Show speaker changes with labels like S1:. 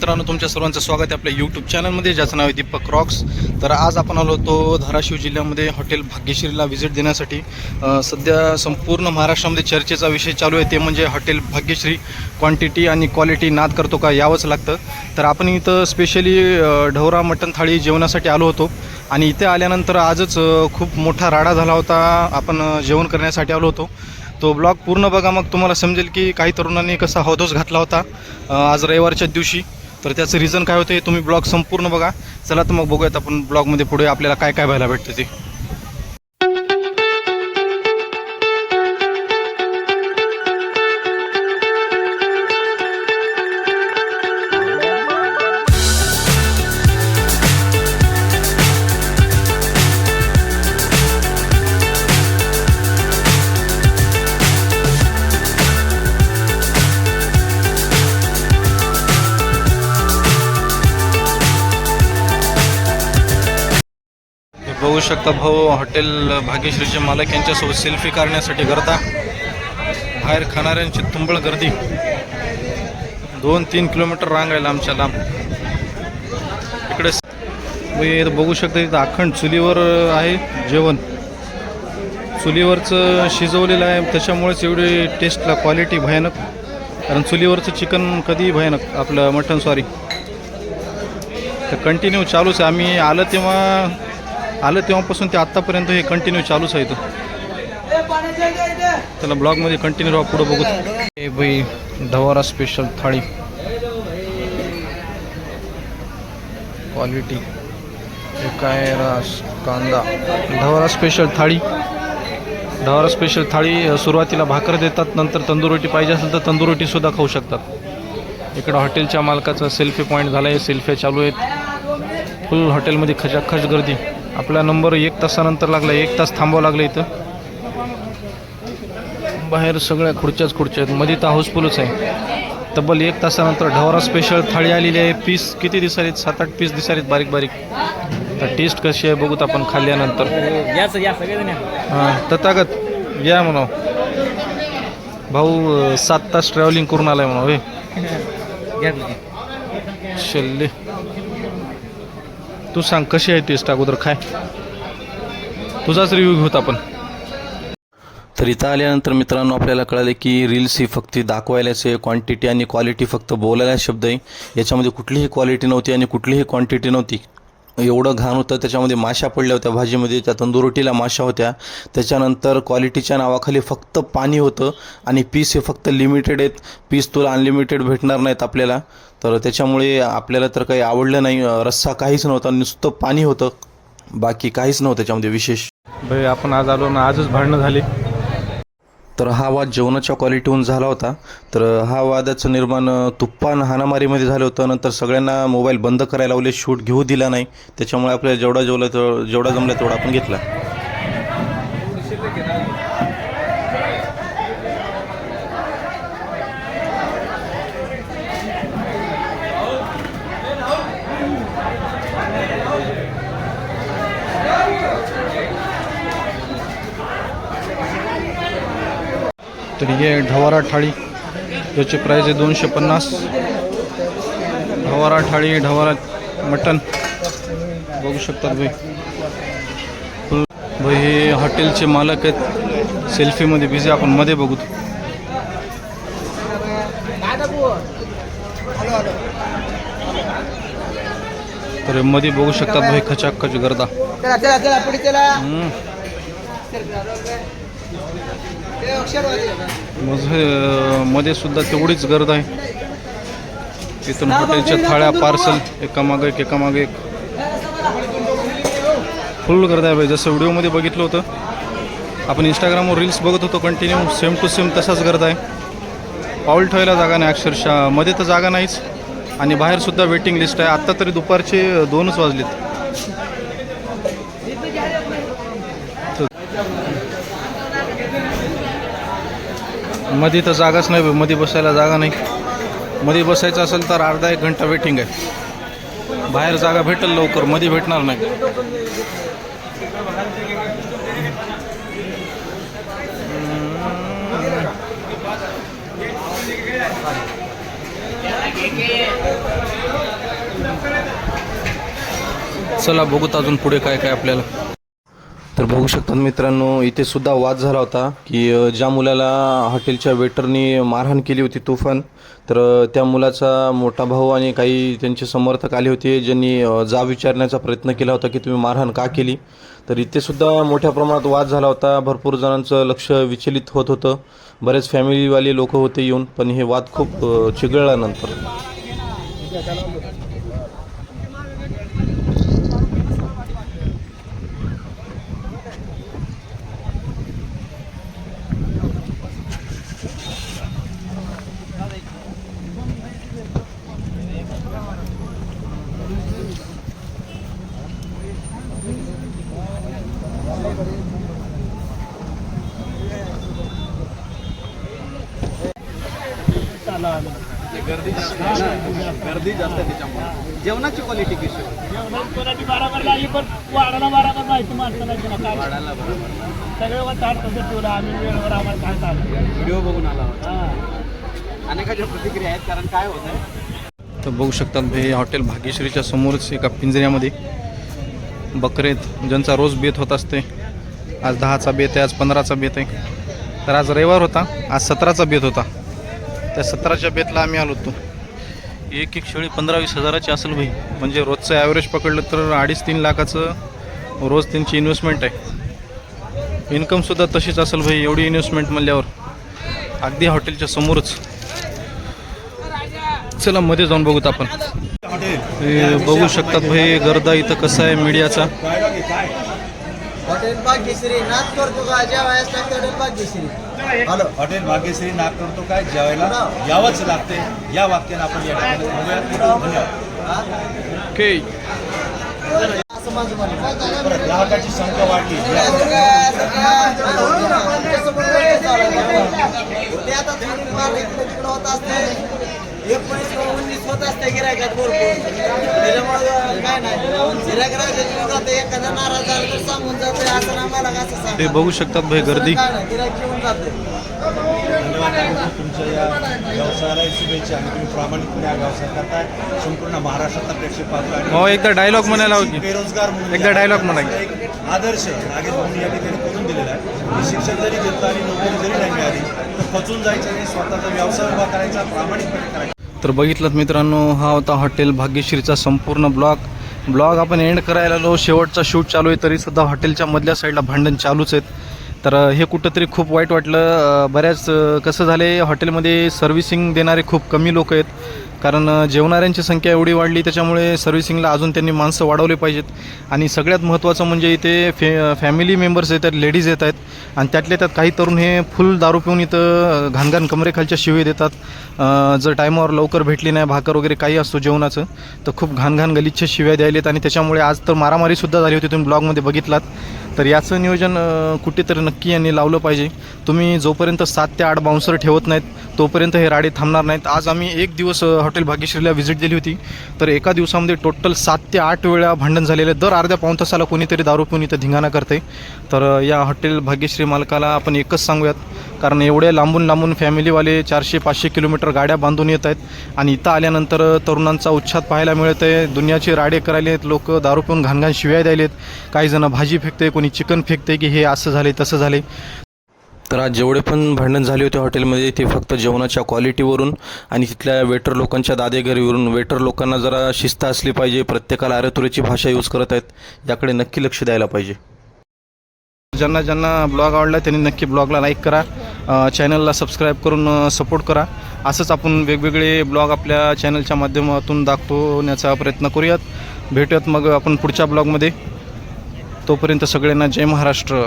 S1: मित्रांनो तुमच्या सर्वांचं स्वागत आहे आपल्या यूट्यूब चॅनलमध्ये ज्याचं नाव आहे दीपक रॉक्स तर आज आपण आलो होतो धाराशिव जिल्ह्यामध्ये हॉटेल भाग्यश्रीला व्हिजिट देण्यासाठी. सध्या संपूर्ण महाराष्ट्रामध्ये चर्चेचा विषय चालू आहे. ते म्हणजे हॉटेल भाग्यश्री क्वांटिटी आणि क्वालिटी नाद करतो का यावंच लागतं. तर आपण इथं स्पेशली ढवरा मटण थाळी जेवणासाठी आलो होतो. आणि इथे आल्यानंतर आजच खूप मोठा राडा झाला होता. आपण जेवण करण्यासाठी आलो होतो. तो ब्लॉग पूर्ण बघा. मग तुम्हाला समजेल की काही तरुणांनी कसा हौदोस घातला होता आज रविवारच्या दिवशी. तर त्याचं रिझन काय होतं हे तुम्ही ब्लॉग संपूर्ण बघा. चला तर मग बघूयात आपण ब्लॉगमध्ये पुढे आपल्याला काय काय व्हायला भेटतं ते. बघू शकता भाऊ हॉटेल भाग्यश्रीचे मालक यांच्यासोबत सेल्फी काढण्यासाठी करता. बाहेर खाणाऱ्यांची तुंबळ गर्दी. दोन तीन किलोमीटर रांग आहे लांबच्या लांब. इकडे बघू शकता इथं अखंड चुलीवर आहे जेवण. चुलीवरचं शिजवलेलं आहे त्याच्यामुळेच एवढी टेस्टला क्वालिटी भयानक. कारण चुलीवरचं चिकन कधीही भयानक आपलं मटन सॉरी तर कंटिन्यू चालूच आहे. आम्ही आलं तेव्हा आलं तेव्हापासून ते आत्तापर्यंत हे कंटिन्यू चालूच आहे त्याला ब्लॉगमध्ये कंटिन्यू राहा पुढं बघू. हे बाई ढवारा स्पेशल थाळी. क्वालिटी काय रास कांदा. ढवारा स्पेशल थाळी. ढवारा स्पेशल थाळी सुरुवातीला भाकर देतात नंतर तंदूर रोटी पाहिजे असेल तर तंदूर रोटीसुद्धा खाऊ शकतात. इकडं हॉटेलच्या मालकाचा सेल्फी पॉईंट झाला आहे सेल्फ्या चालू आहेत. फुल हॉटेलमध्ये खचाखच गर्दी. आपला नंबर एक तासानंतर लागला एक तास थांबावं लागलं इथं. बाहेर सगळ्या खुर्च्याच खुर्च्या आहेत. मध्ये तर हाऊसफुलच आहे. तब्बल एक तासानंतर ढवरा स्पेशल थाळी आलेली आहे. पीस किती दिसारीत? सात आठ पीस दिसारीत बारीक बारीक. तर टेस्ट कशी आहे बघूत आपण खाल्ल्यानंतर. हां तथागत या म्हणा भाऊ सात तास ट्रॅव्हलिंग करून आलाय म्हणा
S2: तुम्ही.
S1: शल्ले तू सांग कशी आहे टेस्ट अगोदर? काय? तुझाच रिव्ह्यू घेऊत आपण. तर इथं आल्यानंतर मित्रांनो आपल्याला कळाले की रील्स ही फक्त दाखवायलाच आहे. क्वांटिटी आणि क्वालिटी फक्त बोलायला शब्द आहे. याच्यामध्ये कुठलीही क्वालिटी नव्हती आणि कुठलीही क्वांटिटी नव्हती. एवढं घाण होतं त्याच्यामध्ये माशा पडल्या होत्या भाजीमध्ये. त्या तंदुरोटीला माशा होत्या. त्याच्यानंतर क्वालिटीच्या नावाखाली फक्त पाणी होतं आणि पीस हे फक्त लिमिटेड आहेत. पीस तुला अनलिमिटेड भेटणार नाहीत आपल्याला. तर त्याच्यामुळे आपल्याला तर काही आवडलं नाही रस्सा काहीच नव्हता नुसतं पाणी होतं. बाकी काहीच नव्हतं त्याच्यामध्ये विशेष. भाई आपण आज आलो ना आजच भांडणं झाली. तर हा वाद जेवणाच्या क्वालिटीहून झाला होता. तर हा वादाचं निर्माण तुप्पान हाणामारीमध्ये झालं होतं. नंतर सगळ्यांना मोबाईल बंद करायला लावले शूट घेऊ दिला नाही. त्याच्यामुळे आपल्याला जेवढा जेवला तेवढा जेवढा जमला तेवढा आपण घेतला. तर हे ढवारा थाळी याची प्राईस आहे दोनशे पन्नास. ढवारा थाळी ढवारा मटन बघू शकतात भाई. भाई हे हॉटेलचे मालक आहेत. सेल्फीमध्ये बिझी आपण मध्ये बघू. तर मध्ये बघू शकतात भाई खचाखच गर्दा.
S2: चला
S1: मध्ये सुद्धा तेवढीच गर्द आहे. तिथून हॉटेलच्या थाळ्या पार्सल एकामागे एक एकामागे एक. फुल गर्द आहे भाई. जसं व्हिडिओमध्ये बघितलं होतं आपण इंस्टाग्रामवर रील्स बघत होतो कंटिन्यू सेम टू सेम तसाच गर्द आहे. पाऊल ठेवायला जागा नाही अक्षरशः. मध्ये तर जागा नाहीच. आणि बाहेरसुद्धा वेटिंग लिस्ट आहे. आत्ता तरी दुपारचे दोनच वाजलेत. मध्ये तर जागाच नाही मध्ये बसायला जागा नाही. मध्ये बसायचं असेल तर अर्धा एक घंटा वेटिंग आहे. बाहेर जागा भेटेल लवकरमध्ये भेटणार नाही. चला बघूत अजून पुढे काय काय आपल्याला. तर बघू शकतात मित्रांनो इथे सुद्धा वाद झाला होता की ज्या मुलाला हॉटेलच्या वेटरनी मारहाण केली होती तुफान तर त्या मुलाचा मोठा भाऊ आणि काही त्यांचे समर्थक आले होते ज्यांनी जा जाब विचारण्याचा प्रयत्न केला होता की तुम्ही मारहाण का केली. तर इथे सुद्धा मोठ्या प्रमाणात वाद झाला होता भरपूर जणांचं लक्ष विचलित होत होतं. बरेच फॅमिलीवाले लोक होते येऊन पण हे वाद खूप अ, चिघळल्यानंतर
S2: जेवणाची क्वालिटी कशी
S3: कोणाची बराबर लागली पण वाढायला बराबर माहिती माणसाला दिला काय? सगळे वर ताट तसं ठेवलं आम्ही वेळेवर आम्हाला काय चाललं?
S2: व्हिडिओ बघून आला होता.
S3: हा.
S2: अनेकाच्या प्रतिक्रिया आहेत कारण काय होत आहे?
S1: तर बघू शकतात हे हॉटेल भाग्यश्रीच्या समोरच एका पिंजऱ्यामध्ये. बकरेत ज्यांचा रोज बेत होत असते आज दहाचा बेत आहे आज पंधराचा बेत आहे. तर आज रविवार होता आज सतराचा बेत होता. त्या सतराच्या बेतला आम्ही आलो होतो. एक एक शेळी पंधरा वीस हजाराची असेल भाई. म्हणजे रोजचं ॲव्हरेज पकडलं तर अडीच तीन लाखाचं रोज त्यांची इन्व्हेस्टमेंट आहे. इन्कमसुद्धा तशीच असेल भाई एवढी इन्व्हेस्टमेंट म्हणल्यावर. अगदी हॉटेलच्या समोरच. चला मध्ये जाऊन बघूत आपण. हे बघू शकतात भाई गर्दा इथं कसा आहे मीडियाचा.
S2: हॉटेल भाग्यश्री नाच करतो का जेवायला लागतं hotel Bhagyashree hello
S4: hotel Bhagyashree नाग करतो काय जेवायला यावंच लागते या वाक्यानं आपण या ठिकाणी. धन्यवाद
S2: असं माझं म्हणणं
S4: ग्राहकाची संख्या वाढली
S2: ते आता थोडी माल इकडे तिकडे होत असते एकोणीस उन्नीस होत असते गिरायकात भरपूर. त्याच्यामुळे काय नाही. गिरायक जाते एखादा नाराज झाला तर सांगून जाते असं
S1: हे
S2: सांग
S1: बघू शकतात भाई गर्दी.
S2: गिरायक येऊन जाते.
S4: तुमच्या या व्यवसायाला शुभेच्छा आणि तुम्ही प्रामाणिकपणे हा व्यवसाय करताय संपूर्ण महाराष्ट्रातला प्रेक्षक पाहतो आणि
S1: हो एकदा डायलॉग म्हणायला हवं. की
S4: बेरोजगार म्हणून
S1: एकदा dialogue म्हणा.
S4: एक आदर्श नागेश भाऊनी या ठिकाणी करून दिलेला आहे. की शिक्षण जरी घेतलं आणि नोकरी जरी नाही मिळाली तर खचून जायचं आणि स्वतःचा व्यवसाय उभा करायचा प्रामाणिकपणे करायचा.
S1: तर बघितलं मित्रांनो हा होता हॉटेल भाग्यश्रीचा संपूर्ण ब्लॉग. ब्लॉग आपण एंड करायला आलो. शेवटचा शूट चालू आहे तरी सुद्धा हॉटेलच्या मधल्या साईडला भांडण चालूच आहेत. तर हे कुठंतरी खूप वाईट वाटलं. बऱ्याच कसं झालं आहे हॉटेलमध्ये सर्व्हिसिंग देणारे खूप कमी लोक आहेत. कारण जेवणाऱ्यांची संख्या एवढी वाढली त्याच्यामुळे सर्व्हिसिंगला अजून त्यांनी माणसं वाढवले पाहिजेत. आणि सगळ्यात महत्त्वाचं म्हणजे इथे फे फॅमिली मेंबर्स येतात लेडीज येत आहेत आणि त्यातले त्यात काही तरुण हे फुल दारू पिऊन इथं घाणघाण कमरेखालच्या शिवे देतात. जर टायमावर लवकर भेटली नाही भाकर वगैरे काही असतो जेवणाचं तर खूप घाणघाण गलिच्छ शिव्या द्यायलेत. आणि त्याच्यामुळे आज तर मारामारीसुद्धा झाली होती तुम्ही ब्लॉगमध्ये बघितलात. तर याचं नियोजन कुठेतरी नक्की यांनी लावलं पाहिजे. तुम्ही जोपर्यंत सात ते आठ बाउन्सर ठेवत नाहीत तोपर्यंत हे राडे थांबणार नाहीत. आज आम्ही एक दिवस हॉटेल भाग्यश्रीला व्हिजिट दिली होती. तर एका दिवसामध्ये टोटल सात ते आठ वेळा भांडण झालेले. दर अर्ध्या पाऊण तासाला कोणीतरी दारू पिऊन इथं धिंगाणा करते तर या हॉटेल भाग्यश्री मालकाला आपण एकच सांगूयात. कारण एवढे लांबून लांबून फॅमिलीवाले चारशे पाचशे किलोमीटर गाड्या बांधून येत आहेत. आणि इथं आल्यानंतर तरुणांचा उच्छाद पाहायला मिळत आहे दुनियाचे राडे करायले आहेत लोक दारू पिऊन घाणघाण शिव्या द्यायलेत. काही जण भाजी फेकते कोणी चिकन फेकते की हे असं झाले तसं झाले तर आज जेवढे पण भांडण झाले होते हॉटेलमध्ये ते फक्त जेवणाच्या क्वालिटीवरून आणि तिथल्या वेटर लोकांच्या दादेगिरीवरून. वेटर लोकांना जरा शिस्त असली पाहिजे प्रत्येकाला अरेतुरीची भाषा यूज करत आहेत याकडे नक्की लक्ष द्यायला पाहिजे. ज्यांना ज्यांना ब्लॉग आवडला त्यांनी नक्की ब्लॉगला लाईक करा चॅनलला सबस्क्राईब करून सपोर्ट करा. असंच आपण वेगवेगळे ब्लॉग आपल्या चॅनलच्या माध्यमातून दाखवण्याचा प्रयत्न करूयात. भेटूयात मग आपण पुढच्या ब्लॉगमध्ये. तोपर्यंत सगळ्यांना जय महाराष्ट्र.